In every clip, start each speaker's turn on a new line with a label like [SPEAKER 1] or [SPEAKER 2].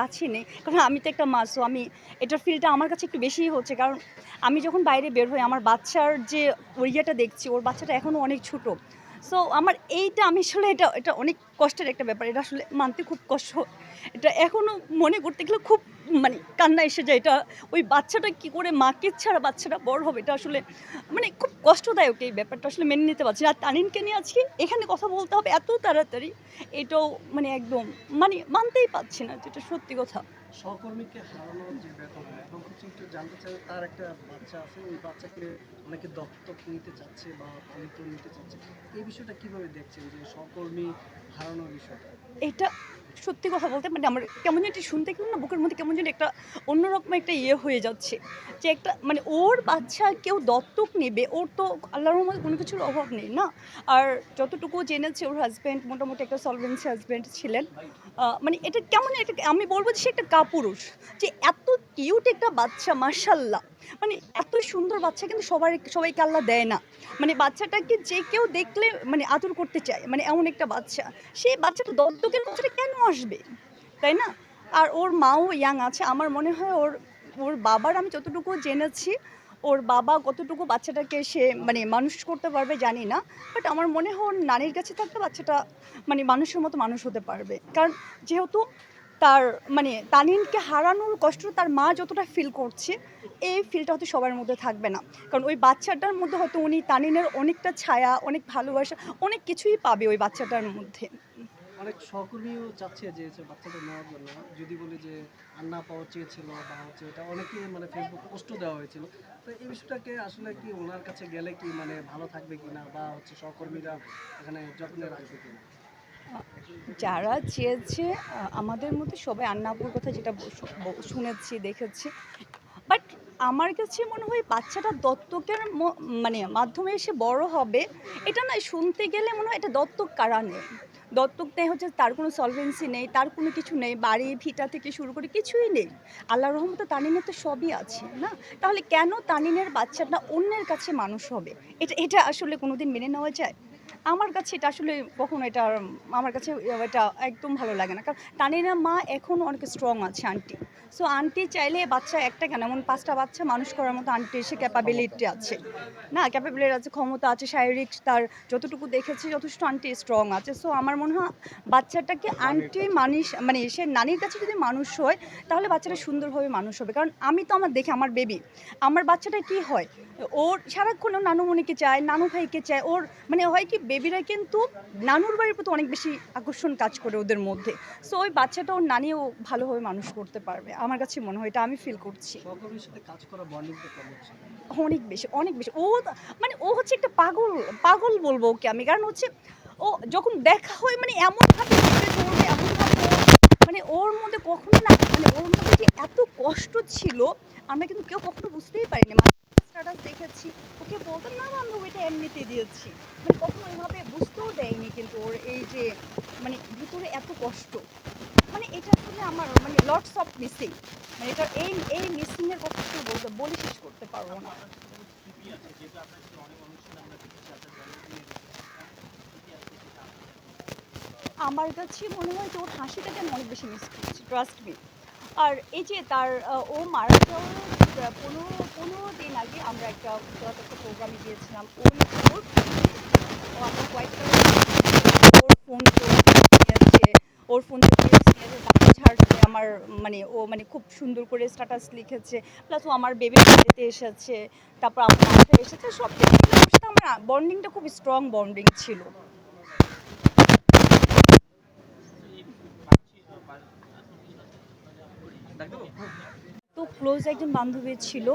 [SPEAKER 1] কাছে নেই। কারণ আমি তো একটা মাসো আমি এটার ফিলটা আমার কাছে একটু বেশিই হচ্ছে। কারণ আমি যখন বাইরে বের হই, আমার বাচ্চার যে ওরিয়াটা দেখছি, ওর বাচ্চাটা এখনও অনেক ছোটো। সো আমার এইটা আমি আসলে এটা এটা অনেক কষ্টের একটা ব্যাপার। এটা আসলে মানতে খুব কষ্ট। এটা এখনও মনে করতে গেলে খুব মানে কান্না এসে যায়। এটা ওই বাচ্চাটা কি করে মাকে ছাড়া বাচ্চাটা বড় হবে? এটা আসলে মানে খুব কষ্টদায়ক এই ব্যাপারটা আসলে মেনে নিতে পারছি আর তানিনকে নিয়ে আজকে এখানে কথা বলতে হবে এত তাড়াতাড়ি। এটাও মানে একদম মানে মানতেই পারছি না যেটা সত্যি কথা।
[SPEAKER 2] সহকর্মীকে তার একটা বাচ্চা আছে। ওই বাচ্চাকে অনেকে দত্তক নিতে চাচ্ছে বা নিতে চাচ্ছে। এই বিষয়টা কীভাবে দেখছেন যে সহকর্মী হারানোর বিষয়টা
[SPEAKER 1] এটা সত্যি কথা বলতে মানে আমার কেমন যেন শুনতে গেলে না, বুকের মধ্যে কেমন যেন একটা অন্যরকম একটা ইয়ে হয়ে যাচ্ছে। যে একটা মানে ওর বাচ্চা কেউ দত্তক নেবে, ওর তো আল্লাহর রহমতে কোনো কিছুর অভাব নেই না। আর যতটুকু জেনেছে, ওর হাজব্যান্ড মোটামুটি একটা সলভেন্সি হাজব্যান্ড ছিলেন। মানে এটা কেমন একটা আমি বলব যে সে একটা কাপুরুষ, যে এত কিউট একটা বাচ্চা মার্শাল্লাহ মানে এত সুন্দর বাচ্চা কিন্তু সবার, সবাইকে আল্লাহ দেয় না। মানে বাচ্চাটাকে যে কেউ দেখলে মানে আদর করতে চায় মানে এমন একটা বাচ্চা। সেই বাচ্চাটা দত্তকের বাচ্চাটা কেন আসবে? তাই না? আর ওর মাও ইয়াং আছে। আমার মনে হয় ওর ওর বাবার আমি যতটুকু জেনেছি, ওর বাবা কতটুকু বাচ্চাটাকে সে মানে মানুষ করতে পারবে জানি না। বাট আমার মনে হয় ওর নানির কাছে থাকলে বাচ্চাটা মানে মানুষের মতো মানুষ হতে পারবে। কারণ যেহেতু তার মানে তানিনকে হারানোর কষ্ট তার মা যতটা ফিল করছে, এই ফিলটা হয়তো সবার মধ্যে থাকবে না। কারণ ওই বাচ্চাটার মধ্যে হয়তো উনি তানিনের অনেকটা ছায়া, অনেক ভালোবাসা, অনেক কিছুই পাবে ওই বাচ্চাটার মধ্যে।
[SPEAKER 2] অনেক সহকর্মীও চাচ্ছে যে বাচ্চাটা নেওয়ার জন্য। যদি বলি যে আন্না পাওয়া চেয়েছিল, বা হচ্ছে এটা অনেকে মানে ফেসবুক পোস্টও দেওয়া হয়েছিল। তো এই বিষয়টাকে আসলে কি ওনার কাছে গেলে কি মানে ভালো থাকবে কি না বা হচ্ছে সহকর্মীরা এখানে যত্নে রাখবে কিনা?
[SPEAKER 1] যারা চেয়েছে আমাদের মধ্যে সবাই আন্নাপুর কথা যেটা শুনেছি, দেখেছি। বাট আমার কাছে মনে হয় বাচ্চাটা দত্তকের মানে মাধ্যমে এসে বড় হবে, এটা না শুনতে গেলে মনে হয় এটা দত্তক কারা নেই দত্তক নেই, হচ্ছে তার কোনো সলভেন্সি নেই, তার কোনো কিছু নেই, বাড়ি, ভিটা থেকে শুরু করে কিছুই নেই। আল্লাহ রহমতে তানিনের তো সবই আছে, না? তাহলে কেন তানিনের বাচ্চাটা অন্যের কাছে মানুষ হবে? এটা এটা আসলে কোনোদিন মেনে নেওয়া যায়? আমার কাছে এটা আসলে কখনো এটা আমার কাছে এটা একদম ভালো লাগে না। কারণ তানিনা মা এখনও অনেক স্ট্রং আছে আন্টি সো আন্টি চাইলে বাচ্চা একটা কেন? এমন পাঁচটা বাচ্চা মানুষ করার মতো আন্টির সে ক্যাপাবিলিটি আছে। না ক্যাপাবিলিটি আছে, ক্ষমতা আছে, শারীরিক তার যতটুকু দেখেছি যথেষ্ট আন্টি স্ট্রং আছে। সো আমার মনে হয় বাচ্চাটাকে আন্টি মানুষ মানে সে নানির কাছে যদি মানুষ হয়, তাহলে বাচ্চাটা সুন্দরভাবে মানুষ হবে। কারণ আমি তো আমার দেখে, আমার বেবি আমার বাচ্চাটা কি হয়? ওর সারাক্ষণ নানুমণিকে চায় নানু ভাইকে চায়, ওর মানে হয় কি বেবিরা কিন্তু নানুর বাড়ির প্রতি অনেক বেশি আকর্ষণ কাজ করে ওদের মধ্যে। সো ওই বাচ্চাটা ওর নানিও ভালোভাবে মানুষ করতে পারবে। আমার কাছে মনে হয় এটা আমি ফিল করছি। অনেক বেশি অনেক বেশি। ও মানে ও হচ্ছে একটা পাগল পাগল বলব ওকে আমি। কারণ হচ্ছে ও যখন দেখা হয় মানে এমনভাবে মানে ওর মধ্যে কখনো না মানে ওর মধ্যে যে এত কষ্ট ছিল আমরা কিন্তু কেউ কখনো বুঝতেই পারিনি স্ট্যাটাস দেখেছি ওকে বলতাম না বান্ধব এটা এমনিতে দিয়েছি মানে কখনো ওইভাবে বুঝতেও দেয়নি কিন্তু ওর এই যে মানে ভিতরে এত কষ্ট। মানে এটা আসলে আমার মানে লটস অফ মিসিং মানে এটা এই এই মিসিংয়ের কথা কেউ বলতে, বলে শেষ করতে পারব না। আমার কাছে মনে হয় যে ওর হাসিটাকে আমি অনেক বেশি মিস করছি ট্রাস্ট মি আর এই যে তার ও মারা যাওয়ার পনেরো পনেরো দিন আগে আমরা একটা একটা প্রোগ্রামে গিয়েছিলাম। ওই ওর ও আমার কয়েকটা ওর ফোন ওর ফোন থেকে ছাড়ছে। আমার মানে ও মানে খুব সুন্দর করে স্ট্যাটাস লিখেছে। প্লাস ও আমার বেবি বাড়িতে এসেছে। তারপর আমার এসেছে, সব সাথে আমার বন্ডিংটা খুব স্ট্রং বন্ডিং ছিল তো ক্লোজ একজন বান্ধবী ছিল।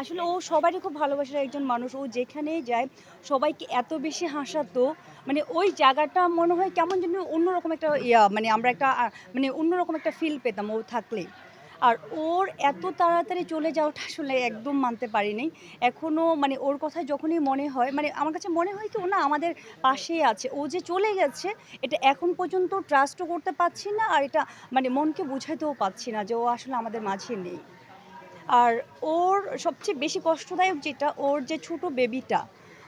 [SPEAKER 1] আসলে ও সবারই খুব ভালোবাসার একজন মানুষ। ও যেখানেই যায়, সবাইকে এত বেশি হাসাতো। মানে ওই জায়গাটা মনে হয় কেমন যেন অন্যরকম একটা ইয়া মানে আমরা একটা মানে অন্যরকম একটা ফিল পেতাম ও থাকলে আর ওর এত তাড়াতাড়ি চলে যাওয়াটা আসলে একদম মানতে পারিনি। এখনও মানে ওর কথা যখনই মনে হয় মানে আমার কাছে মনে হয় কি, ও না আমাদের পাশেই আছে। ও যে চলে গেছে, এটা এখন পর্যন্ত ট্রাস্টও করতে পারছি না, আর এটা মানে মনকে বুঝাইতেও পাচ্ছি না যে ও আসলে আমাদের মাঝে নেই। আর ওর সবচেয়ে বেশি কষ্টদায়ক যেটা, ওর যে ছোট বেবিটা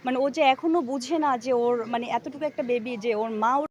[SPEAKER 1] মানে ও যে এখনও বুঝে না যে ওর মানে এতটুকু একটা বেবি যে ওর মা ওর